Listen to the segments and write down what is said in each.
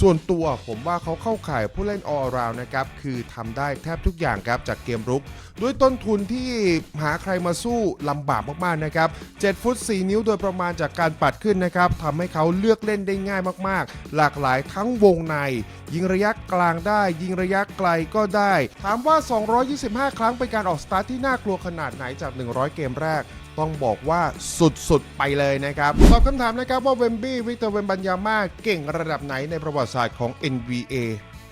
ส่วนตัวผมว่าเขาเข้าข่ายผู้เล่น all around นะครับ คือทำได้แทบทุกอย่างครับจากเกมรุก ด้วยต้นทุนที่หาใครมาสู้ลำบากมากๆนะครับ 7 ฟุต 4 นิ้วโดยประมาณจากการปัดขึ้นนะครับทำให้เขาเลือกเล่นได้ง่ายมากๆ หลากหลายทั้งวงใน ยิงระยะกลางได้ ยิงระยะไกลก็ได้ ถามว่า 225 ครั้งเป็นการออกสตาร์ทที่น่ากลัวขนาดไหนจาก 100 เกมแรก ต้องบอกว่าสุดๆไปเลยนะครับ ตอบคำถามนะครับว่าเวมบี้วิกเตอร์เวมบัญญาม่าเก่งระดับไหนในประวัติศาสตร์ของ NBA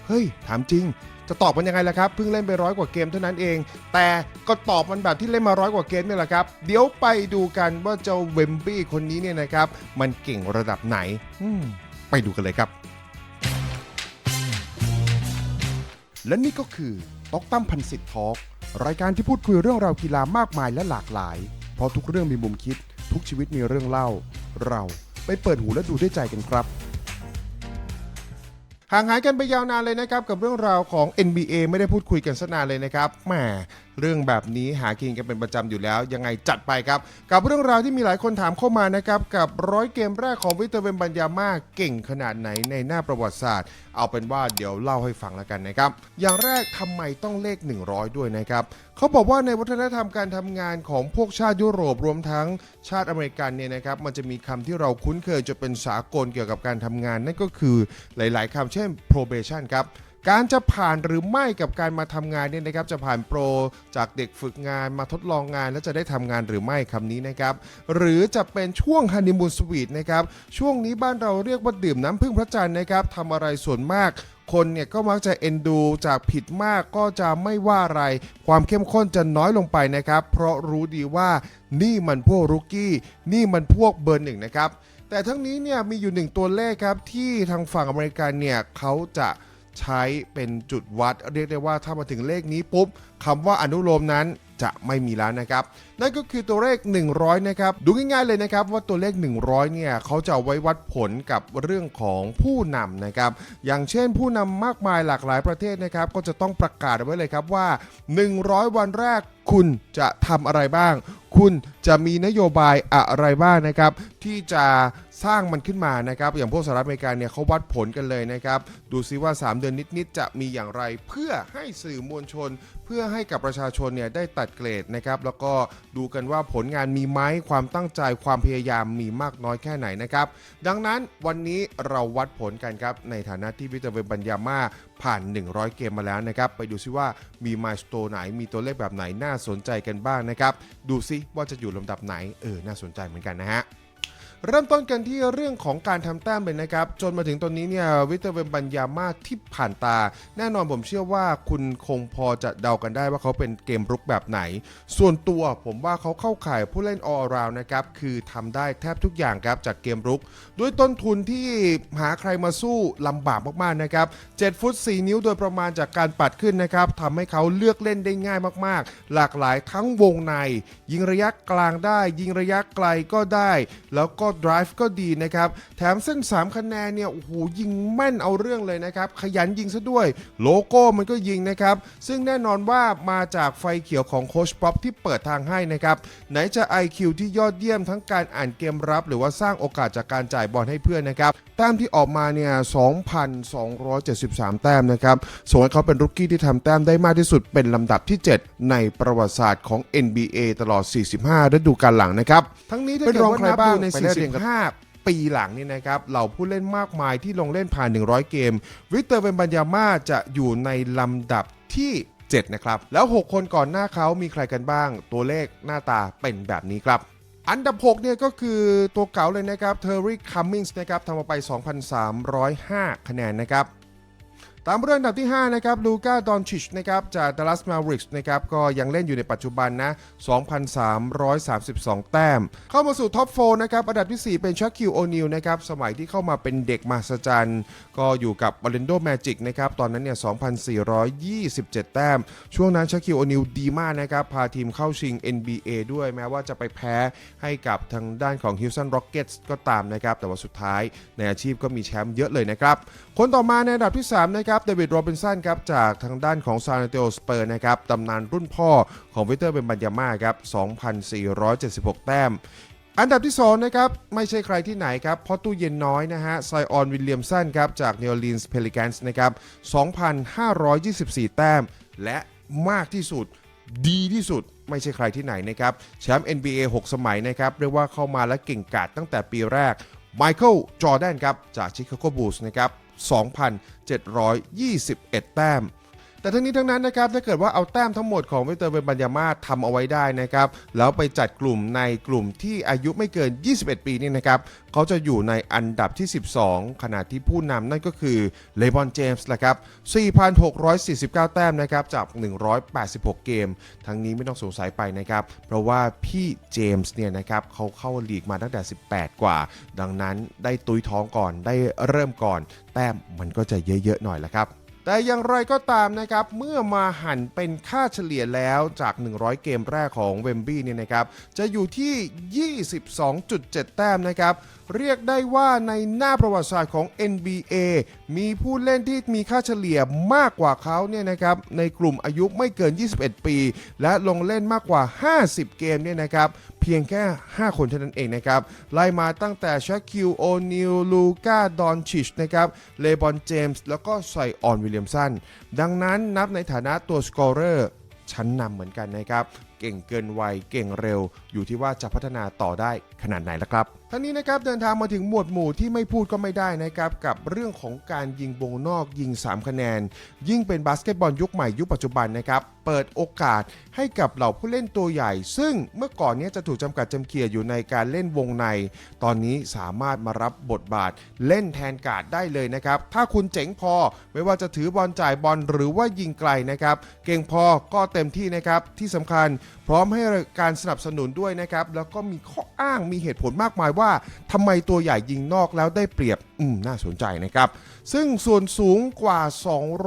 เฮ้ย ถามจริง จะตอบมันยังไงล่ะครับ เพิ่งเล่นไปร้อยกว่าเกมเท่านั้นเอง แต่ก็ตอบมันแบบที่เล่นมาร้อยกว่าเกมนี่แหละครับ เดี๋ยวไปดูกันว่าเจ้าเวมบี้คนนี้เนี่ยนะครับ มันเก่งระดับไหนไปดูกันเลยครับ และนี่ก็คือต๊อกตั้มพันสิทธิ์ทอล์กรายการที่พูดคุยเรื่องราวกีฬามากมายและหลากหลาย เพราะทุกเรื่องมีมุมคิด ทุกชีวิตมีเรื่องเล่า เราไปเปิดหูและดูด้วยใจกันครับ ห่างหายกันไปยาวนานเลยนะครับ กับเรื่องราวของ NBA ไม่ได้พูดคุยกันสนานเลยนะครับแหม เรื่องแบบนี้หากินกันเป็นประจำอยู่แล้ว ยังไงจัดไปครับ กับเรื่องราวที่มีหลายคนถามเข้ามานะครับ กับร้อยเกมแรกของวิเตอร์เวนบัญญาม่าเก่งขนาดไหนในหน้าประวัติศาสตร์ เอาเป็นว่าเดี๋ยวเล่าให้ฟังแล้วกันนะครับ อย่างแรกทำไมต้องเลข 100 ด้วยนะครับเขาบอกว่าในวัฒนธรรมการทำงานของพวกชาติยุโรปรวมทั้งชาติอเมริกันเนี่ยนะครับมันจะมีคำที่เราคุ้นเคยจะเป็นสากลเกี่ยวกับการทำงาน นั่นก็คือหลาย ๆคำเช่น probation ครับ การจะผ่านหรือไม่กับการมาทำงานเนี่ยนะครับจะผ่านโปรจากเด็กฝึกงานมาทดลองงาน แล้วจะได้ทำงานหรือไม่คำนี้นะครับหรือจะเป็นช่วงฮันนีมูนสวีทนะครับช่วงนี้บ้านเราเรียกว่าดื่มน้ำพึ่งพระจันทร์นะครับทำอะไรส่วนมากคนเนี่ยก็มักจะเอ็นดูจากผิดมากก็จะไม่ว่าอะไร ความเข้มข้นจะน้อยลงไปนะครับ เพราะรู้ดีว่านี่มันพวกรุกกี้ นี่มันพวกเบอร์หนึ่งนะครับ แต่ทั้งนี้เนี่ยมีอยู่หนึ่งตัวเลขครับที่ทางฝั่งอเมริกันเนี่ยเขาจะ ใช้เป็นจุดวัด เรียกได้ว่าถ้ามาถึงเลขนี้ปุ๊บคำว่าอนุโลมนั้นจะไม่มีแล้วนะครับ นั่นก็คือตัวเลข 100 นะครับ ดูง่ายๆเลยนะครับว่าตัวเลข 100 เนี่ยเขาจะาไว้วัดผลกับเรื่องของผู้นำนะครับ อย่างเช่นผู้นำมากมายหลากหลายประเทศนะครับ ก็จะต้องประกาศไว้เลยครับว่า 100 วันแรกคุณจะทำอะไรบ้าง คุณจะมีนโยบายอะไรบ้างนะครับ ที่จะ สร้างมันขึ้นมานะครับ อย่างพวกสหรัฐอเมริกาเนี่ยเขาวัดผลกันเลยนะครับ ดูซิว่า 3 เดือนนิด ๆ จะมีอย่างไร เพื่อให้สื่อมวลชน เพื่อให้กับประชาชนเนี่ยได้ตัดเกรดนะครับ แล้วก็ดูกันว่าผลงานมีไหมความตั้งใจความพยายามมีมากน้อยแค่ไหนนะครับ ดังนั้นวันนี้เราวัดผลกันครับ ในฐานะที่วิตาเวนบัญญาม่าผ่าน 100 เกมมาแล้วนะครับ ไปดูซิว่ามีมายสโตไหนมีตัวเลขแบบไหนน่าสนใจกันบ้างนะครับ ดูซิว่าจะอยู่ลำดับไหนเออน่าสนใจเหมือนกันนะฮะ เริ่มต้นกันที่เรื่องของการทำแต้มเลยนะครับ จนมาถึงตอนนี้เนี่ยวิเตอร์เวนบัญญามาที่ผ่านตา แน่นอนผมเชื่อว่าคุณคงพอจะเดากันได้ว่าเขาเป็นเกมรุกแบบไหน ส่วนตัวผมว่าเขาเข้าข่ายผู้เล่น all around นะครับ คือทำได้แทบทุกอย่างครับจากเกมรุก ด้วยต้นทุนที่หาใครมาสู้ลำบากมากๆนะครับ 7 ฟุต 4 นิ้วโดยประมาณจากการปัดขึ้นนะครับทำให้เขาเลือกเล่นได้ง่ายมากๆ หลากหลายทั้งวงใน ยิงระยะกลางได้ ยิงระยะไกลก็ได้ แล้วก็ drive ก็ดีนะครับ แถมเส้น3คะแนนเนี่ยโอ้โหยิงแม่นเอาเรื่องเลยนะครับ ขยันยิงซะด้วย โลโก้มันก็ยิงนะครับ ซึ่งแน่นอนว่ามาจากไฟเขียวของโคชป๊อปที่เปิดทางให้นะครับ ไหนจะ IQ ที่ยอดเยี่ยมทั้งการอ่านเกมรับ หรือว่าสร้างโอกาสจากการจ่ายบอลให้เพื่อนนะครับแต้มที่ออกมาเนี่ย 2,273 แต้มนะครับส่งให้เขาเป็นรุกกี้ที่ทำแต้มได้มากที่สุดเป็นลำดับที่ 7 ในประวัติศาสตร์ของ NBA ตลอด 45 ฤดูกาลหลังนะครับ ทั้งนี้ถ้าเกิดว่านับดูใน45ปีหลังนี่นะครับเหล่าผู้เล่นมากมายที่ลงเล่นผ่าน 100 เกม วิกเตอร์เวนบัญญาม่าจะอยู่ในลำดับที่ 7 นะครับ แล้ว 6 คนก่อนหน้าเขามีใครกันบ้าง ตัวเลขหน้าตาเป็นแบบนี้ครับอันดับ 6 เนี่ยก็คือตัวเก่าเลยนะครับเทอร์รี่คัมมิงส์นะครับทำมาไป 2,305 คะแนนนะครับ ตามเรื่องอันดับที่ 5 นะครับลูก้าดอนชิชนะครับจากดัลลัสมาริกส์นะครับก็ยังเล่นอยู่ในปัจจุบันนะ 2,332 แต้ม เข้ามาสู่ท็อป4นะครับอันดับที่ 4 เป็นชักคิวโอนิลนะครับสมัยที่เข้ามาเป็นเด็กมหัศจรรย์ ก็อยู่กับ o อ l รนโดแมจิกนะครับตอนนั้นเนี่ย 2,427 แต้ม ช่วงนั้นชักคิวโอนิลดีมากนะครับพาทีมเข้าชิง NBA ด้วยแม้ว่าจะไปแพ้ให้กับทางด้านของ Houston Rockets ก็ตามนะครับแต่ว่าสุดท้ายในอาชีพก็มีแชมป์เยอะเลยนะครับ คนต่อมาในอันดับที่ 3 นะครับเดวิดโรบินสันครับจากทางด้านของซานเตโอสเปอร์นะครับตำนานรุ่นพ่อของวิเตอร์เป็นบัญญาม่าครับ 2,476 แต้ม อันดับที่ 2 นะครับ ไม่ใช่ใครที่ไหนครับ เพราะตู้เย็นน้อยนะฮะไซออนวิลเลียมสันครับ จาก New Orleans Pelicans นะครับ 2,524 แต้ม และมากที่สุดดีที่สุดไม่ใช่ใครที่ไหนนะครับแชมป์ NBA 6 สมัยนะครับเรียกว่าเข้ามาและเก่งกาจตั้งแต่ปีแรกไมเคิลจอแดนครับจากชิคาโกบูลส์นะครับ 2,721 แต้ม แต่ทั้งนี้ทั้งนั้นนะครับถ้าเกิดว่าเอาแต้มทั้งหมดของเวเตอร์เบนบัญญามาทำเอาไว้ได้นะครับแล้วไปจัดกลุ่มในกลุ่มที่อายุไม่เกิน 21 ปีนี่นะครับเขาจะอยู่ในอันดับที่ 12 ขณะที่ผู้นำนั่นก็คือเลบอนเจมส์ละครับ 4,649 แต้มนะครับจาก 186 เกม ทั้งนี้ไม่ต้องสงสัยไปนะครับ เพราะว่าพี่เจมส์เนี่ยนะครับเขาเข้าลีกมาตั้งแต่ 18 กว่า ดังนั้นได้ตุยท้องก่อนได้เริ่มก่อน แต้มมันก็จะเยอะๆหน่อยละครับ แต่อย่างไรก็ตามนะครับเมื่อมาหันเป็นค่าเฉลี่ยแล้วจาก 100 เกมแรกของเวมบี้เนี่ยนะครับจะอยู่ที่ 22.7 แต้มนะครับเรียกได้ว่าในหน้าประวัติศาสตร์ของ NBA มีผู้เล่นที่มีค่าเฉลี่ยมากกว่าเขาเนี่ยนะครับในกลุ่มอายุไม่เกิน 21 ปี และลงเล่นมากกว่า 50 เกมเนี่ยนะครับ พียงแค่ 5 คนเท่านั้นเองนะครับ ไล่มาตั้งแต่ชาคิวโอนิลลูกาดอนชิชนะครับเลบอนเจมส์แล้วก็ไซออนวิลเลียมสันดังนั้นนับในฐานะตัวสกอร์เรอร์ชั้นนำเหมือนกันนะครับ เก่งเกินวัยเก่งเร็ว อยู่ที่ว่าจะพัฒนาต่อได้ขนาดไหนละครับทั้งนี้นะครับเดินทางมาถึงหมวดหมู่ที่ไม่พูดก็ไม่ได้นะครับกับเรื่องของการยิงวงนอกยิง 3 คะแนน ยิ่งเป็นบาสเกตบอลยุคใหม่ยุคปัจจุบันนะครับเปิดโอกาสให้กับเหล่าผู้เล่นตัวใหญ่ ซึ่งเมื่อก่อนนี้จะถูกจำกัดจำเกียอยู่ในการเล่นวงใน ตอนนี้สามารถมารับบทบาทเล่นแทนการ์ดได้เลยนะครับถ้าคุณเจ๋งพอไม่ว่าจะถือบอลจ่ายบอลหรือว่ายิงไกลนะครับเก่งพอก็เต็มที่นะครับที่สำคัญพร้อมให้การสนับสนุนด้วยนะครับแล้วก็มีข้ออ้างมีเหตุผลมากมายว่าทำไมตัวใหญ่ยิงนอกแล้วได้เปรียบอืมน่าสนใจนะครับ ซึ่งส่วนสูงกว่า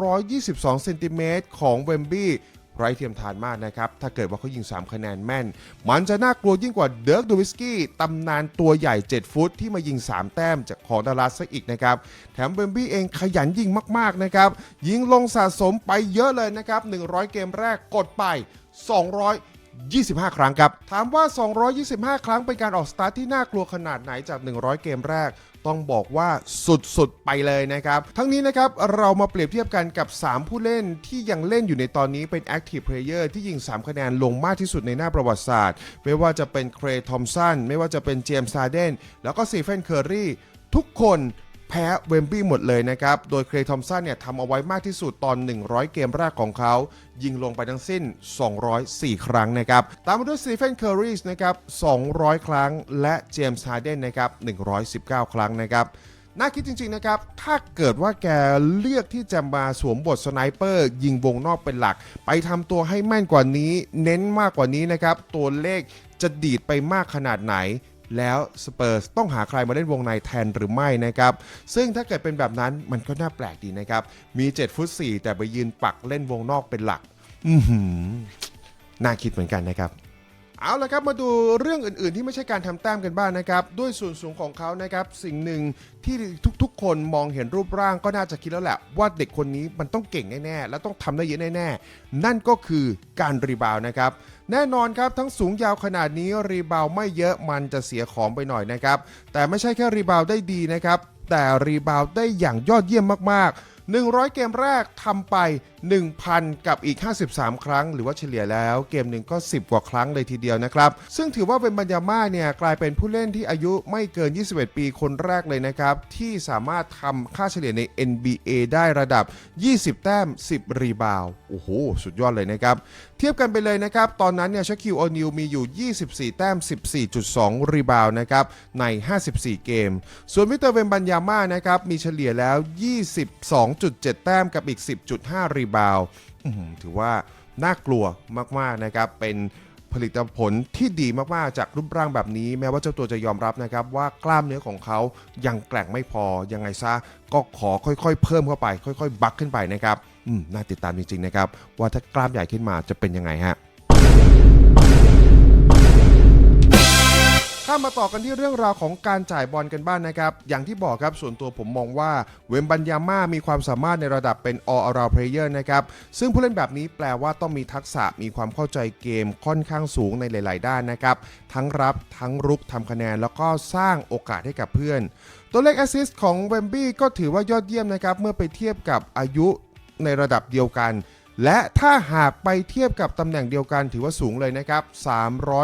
222เซนติเมตรของเวมบี้ไร้เทียมทานมากนะครับ ถ้าเกิดว่าเขายิง 3 คะแนนแม่น มันจะน่ากลัวยิ่งกว่าเดิร์กดูวิสกี้ตำนานตัวใหญ่ 7 ฟุตที่มายิง 3 แต้มจากของดาราซะอีกนะครับ แถมเบมบี้เองขยันยิงมากๆนะครับ ยิงลงสะสมไปเยอะเลยนะครับ 100 เกมแรกกดไป 200 25 ครั้งครับ ถามว่า 225 ครั้งเป็นการออกสตาร์ทที่น่ากลัวขนาดไหนจาก 100 เกมแรก ต้องบอกว่าสุดๆ ไปเลยนะครับ ทั้งนี้นะครับ เรามาเปรียบเทียบกันกับ 3 ผู้เล่นที่ยังเล่นอยู่ในตอนนี้เป็น Active Player ที่ยิง 3 คะแนนลงมากที่สุดในหน้าประวัติศาสตร์ ไม่ว่าจะเป็นเครย์ทอมสันไม่ว่าจะเป็นเจมส์ซาเดนแล้วก็ซีเฟนเคอร์รีทุกคน แพ้เวมบี้หมดเลยนะครับ โดยเครย์ทอมสันเนี่ยทำเอาไว้มากที่สุดตอน 100 เกมแรกของเขา ยิงลงไปทั้งสิ้น 204 ครั้งนะครับ ตามมาด้วยสตีเฟนเคอร์รีสนะครับ 200 ครั้ง และเจมส์ฮาร์เดนนะครับ 119 ครั้งนะครับน่าคิดจริงๆนะครับ ถ้าเกิดว่าแกเลือกที่จะมาสวมบทสไนเปอร์ ยิงวงนอกเป็นหลัก ไปทำตัวให้แม่นกว่านี้ เน้นมากกว่านี้นะครับ ตัวเลขจะดีดไปมากขนาดไหน แล้วสเปอร์สต้องหาใครมาเล่นวงในแทนหรือไม่นะครับ ซึ่งถ้าเกิดเป็นแบบนั้นมันก็น่าแปลกดีนะครับ มี 7 ฟุต 4 แต่ไปยืนปักเล่นวงนอกเป็นหลักอือหือน่าคิดเหมือนกันนะครับ เอาละครับมาดูเรื่องอื่นๆ ที่ไม่ใช่การทำแต้มกันบ้างนะครับ ด้วยส่วนสูงของเขานะครับ สิ่งหนึ่งที่ทุกๆ คนมองเห็นรูปร่างก็น่าจะคิดแล้วแหละ ว่าเด็กคนนี้มันต้องเก่งแน่ๆ และต้องทำได้เยอะแน่ๆ นั่นก็คือการรีบาวด์นะครับ แน่นอนครับทั้งสูงยาวขนาดนี้รีบาวด์ไม่เยอะมันจะเสียของไปหน่อยนะครับ แต่ไม่ใช่แค่รีบาวด์ได้ดีนะครับ แต่รีบาวด์ได้อย่างยอดเยี่ยมมากๆ 100 เกมแรกทำไป1,000 กับอีก 53 ครั้ง หรือว่าเฉลี่ยแล้วเกมหนึ่งก็ 10 กว่าครั้งเลยทีเดียวนะครับ ซึ่งถือว่าเป็นบัญญาม่าเนี่ยกลายเป็นผู้เล่นที่อายุไม่เกิน 21 ปีคนแรกเลยนะครับ ที่สามารถทำค่าเฉลี่ยใน NBA ได้ระดับ 20 แต้ม 10 รีบาวโอ้โห สุดยอดเลยนะครับ เทียบกันไปเลยนะครับ ตอนนั้นเนี่ยชาคิวโอนิลมีอยู่ 24 แต้ม 14.2 รีบาวด์นะครับใน 54 เกม ส่วนวิเตอร์เวนบัญญาม่านะครับมีเฉลี่ยแล้ว 22.7 แต้มกับอีก 10.5 รีบาวถือว่าน่ากลัวมากๆนะครับเป็นผลิตผลที่ดีมาก ๆ จากรูปร่างแบบนี้ แม้ว่าเจ้าตัวจะยอมรับนะครับ ว่ากล้ามเนื้อของเขายังแกร่งไม่พอ ยังไงซะ ก็ขอค่อย ๆ เพิ่มเข้าไป ค่อย ๆ บักขึ้นไปนะครับน่าติดตามจริง ๆ นะครับ ว่าถ้ากล้ามใหญ่ขึ้นมาจะเป็นยังไงฮะ ข้ามาต่อกันที่เรื่องราวของการจ่ายบอลกันบ้างนนะครับ อย่างที่บอกครับส่วนตัวผมมองว่าเวมบัญญาม่ามีความสามารถในระดับเป็น all around player นะครับ ซึ่งผู้เล่นแบบนี้แปลว่าต้องมีทักษะมีความเข้าใจเกมค่อนข้างสูงในหลาย ๆ ด้านนะครับ ทั้งรับทั้งรุกทำคะแนน แล้วก็สร้างโอกาสให้กับเพื่อน ตัวเลขแอสซิสต์ของเวมบี้ก็ถือว่ายอดเยี่ยมนะครับเมื่อไปเทียบกับอายุในระดับเดียวกัน และถ้าหากไปเทียบกับตำแหน่งเดียวกันถือว่าสูงเลยนะครับ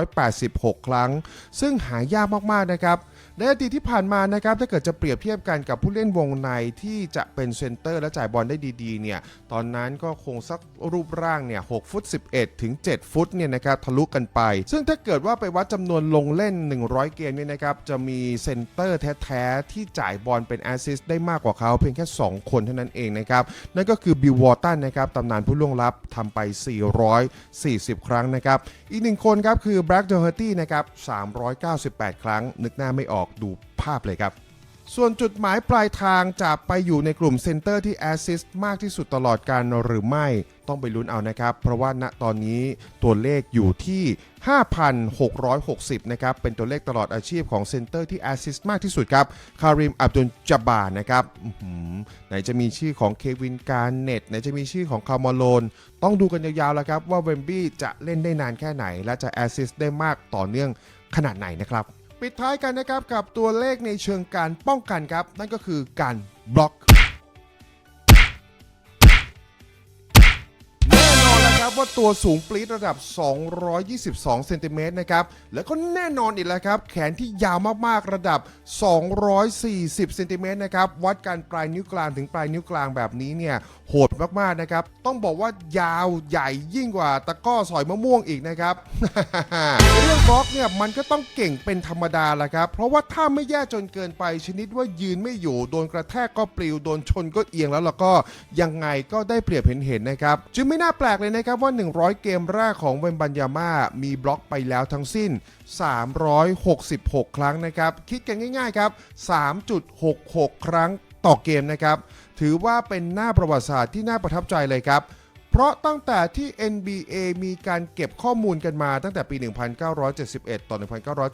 386 ครั้ง ซึ่งหายากมากๆนะครับ ในอดีตที่ผ่านมานะครับถ้าเกิดจะเปรียบเทียบกันกับผู้เล่นวงในที่จะเป็นเซนเตอร์และจ่ายบอลได้ดีๆเนี่ยตอนนั้นก็คงสักรูปร่างเนี่ย6ฟุต 11 ถึง 7 ฟุตเนี่ยนะครับทะลุกันไป ซึ่งถ้าเกิดว่าไปวัดจำนวนลงเล่น 100 เกมเนี่ยนะครับจะมีเซนเตอร์แท้ๆ ที่จ่ายบอลเป็นแอสซิสต์ได้มากกว่าเขาเพียงแค่ 2 คนเท่านั้นเองนะครับนั่นก็คือบิลวอตันนะครับตำนานผู้ล่วงลับทำไป 440 ครั้งนะครับอีกหนึ่งคนครับคือแบล็กเดอร์เฮอร์ตี้นะครับ398 ครั้งนึกหน้าไม่ออกดูภาพเลยครับ ส่วนจุดหมายปลายทางจะไปอยู่ในกลุ่มเซนเตอร์ที่แอสซิสต์มากที่สุดตลอดการหรือไม่ต้องไปลุ้นเอานะครับ เพราะว่าณตอนนี้ตัวเลขอยู่ที่ 5,660 นะครับ เป็นตัวเลขตลอดอาชีพของเซนเตอร์ที่แอสซิสต์มากที่สุดครับ คาริม อับดุลจาบานะครับไหนจะมีชื่อของเควินการเน็ตไหนจะมีชื่อของคาร์มอโลน ต้องดูกันยาวๆแล้วครับ ว่าเวมบี้จะเล่นได้นานแค่ไหน และจะแอสซิสต์ได้มากต่อเนื่องขนาดไหนนะครับ ปิดท้ายกันนะครับกับตัวเลขในเชิงการป้องกันครับ นั่นก็คือการบล็อก น่นอนแล้วครับว่าตัวสูงปรี๊ดระดับ 222 เซนติเมตรนะครับ แล้วก็แน่นอนอีกแล้วครับ แขนที่ยาวมากๆระดับ 240 เซนติเมตรนะครับ วัดการปลายนิ้วกลางถึงปลายนิ้วกลางแบบนี้เนี่ยโหดมากๆนะครับ ต้องบอกว่ายาวใหญ่ยิ่งกว่าตะก้อสอยมะม่วงอีกนะครับ เรื่องบล็อกเนี่ยมันก็ต้องเก่งเป็นธรรมดาแหละครับ เพราะว่าถ้าไม่แย่จนเกินไปชนิดว่ายืนไม่อยู่โดนกระแทกก็ปลิวโดนชนก็เอียงแล้วแล้วก็ยังไงก็ได้เปรียบเห็นเห็นๆนะครับ จึงไม่น่าแปลกเลยนะครับว่า 100 เกมแรกของเวนบัญญาม่ามีบล็อกไปแล้วทั้งสิ้น 366 ครั้งนะครับ คิดกันง่ายๆครับ 3.66 ครั้งต่อเกมนะครับ ถือว่าเป็นหน้าประวัติศาสตร์ที่น่าประทับใจเลยครับเพราะตั้งแต่ที่ NBA มีการเก็บข้อมูลกันมาตั้งแต่ปี 1971 ต่อ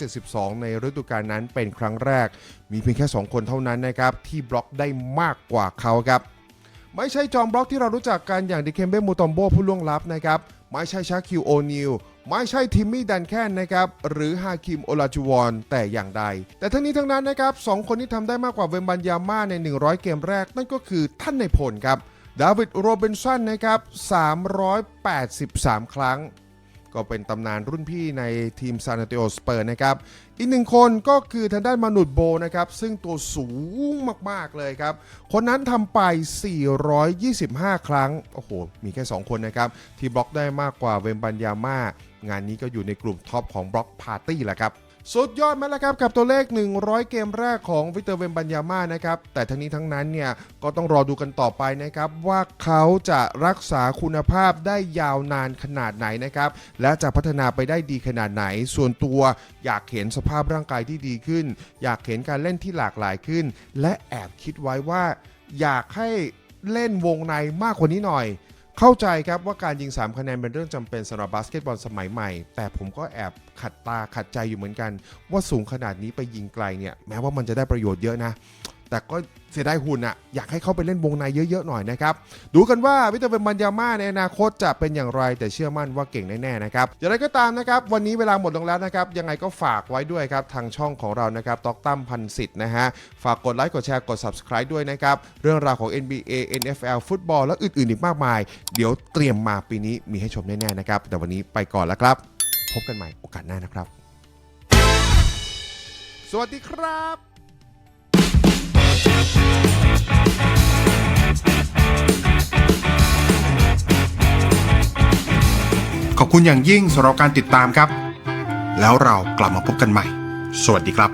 1972 ในฤดูกาลนั้นเป็นครั้งแรก มีเพียงแค่ 2 คนเท่านั้นนะครับ ที่บล็อกได้มากกว่าเขาครับ ไม่ใช่จอมบล็อกที่เรารู้จักกันอย่างดิเคมเบ้มูตอมโบผู้ล่วงลับนะครับ ไม่ใช่ชาคิวโอนิลไม่ใช่ทิมมี่ดันแคนนะครับ หรือฮาคิมโอลาจูวอนแต่อย่างใด แต่ทั้งนี้ทั้งนั้นนะครับสองคนที่ทำได้มากกว่าเวมบันยาม่าใน 100 เกมแรกนั่นก็คือท่านในพลครับดาวิดโรเบนสันนะครับ 383 ครั้ง ก็เป็นตำนานรุ่นพี่ในทีมซานติโอสเปอร์นะครับ อีกหนึ่งคนก็คือทางด้านมานุดโบนะครับ ซึ่งตัวสูงมาก ๆ เลยครับ คนนั้นทำไป 425 ครั้ง โอ้โห มีแค่ 2 คนนะครับ ที่บล็อกได้มากกว่าเวมบันยาม่า งานนี้ก็อยู่ในกลุ่มท็อปของบล็อกพาร์ตี้แหละครับ สุดยอดไหมล่ะครับกับตัวเลข 100 เกมแรกของวิเตอร์เวมบันยาม่านะครับ แต่ทั้งนี้ทั้งนั้นเนี่ยก็ต้องรอดูกันต่อไปนะครับ ว่าเขาจะรักษาคุณภาพได้ยาวนานขนาดไหนนะครับ และจะพัฒนาไปได้ดีขนาดไหน ส่วนตัวอยากเห็นสภาพร่างกายที่ดีขึ้น อยากเห็นการเล่นที่หลากหลายขึ้น และแอบคิดไว้ว่า อยากให้เล่นวงในมากกว่านี้หน่อย เข้าใจครับว่าการยิง 3 คะแนนเป็นเรื่องจำเป็นสำหรับบาสเกตบอลสมัยใหม่ แต่ผมก็แอบขัดตาขัดใจอยู่เหมือนกัน ว่าสูงขนาดนี้ไปยิงไกลเนี่ยแม้ว่ามันจะได้ประโยชน์เยอะนะ แต่ก็เสียดายหุ่นอะอยากให้เขาไปเล่นวงในเยอะๆหน่อยนะครับ ดูกันว่าวิเตาเวนบัญญาม่าในอนาคตจะเป็นอย่างไรแต่เชื่อมั่นว่าเก่งแน่ๆนะครับอย่างไรก็ตามนะครับ วันนี้เวลาหมดลงแล้วนะครับ ยังไงก็ฝากไว้ด้วยครับ ทางช่องของเรานะครับต็อกตั้มพันสิทธ์นะฮะ ฝากกดไลค์กดแชร์กด subscribe ด้วยนะครับ เรื่องราวของ NBA NFL ฟุตบอลและอื่นๆอีกมากมาย เดี๋ยวเตรียมมาปีนี้มีให้ชมแน่ๆนะครับแต่วันนี้ไปก่อนแล้วครับ พบกันใหม่โอกาสหน้านะครับ สวัสดีครับ ขอบคุณอย่างยิ่งสำหรับการติดตามครับ แล้วเรากลับมาพบกันใหม่ สวัสดีครับ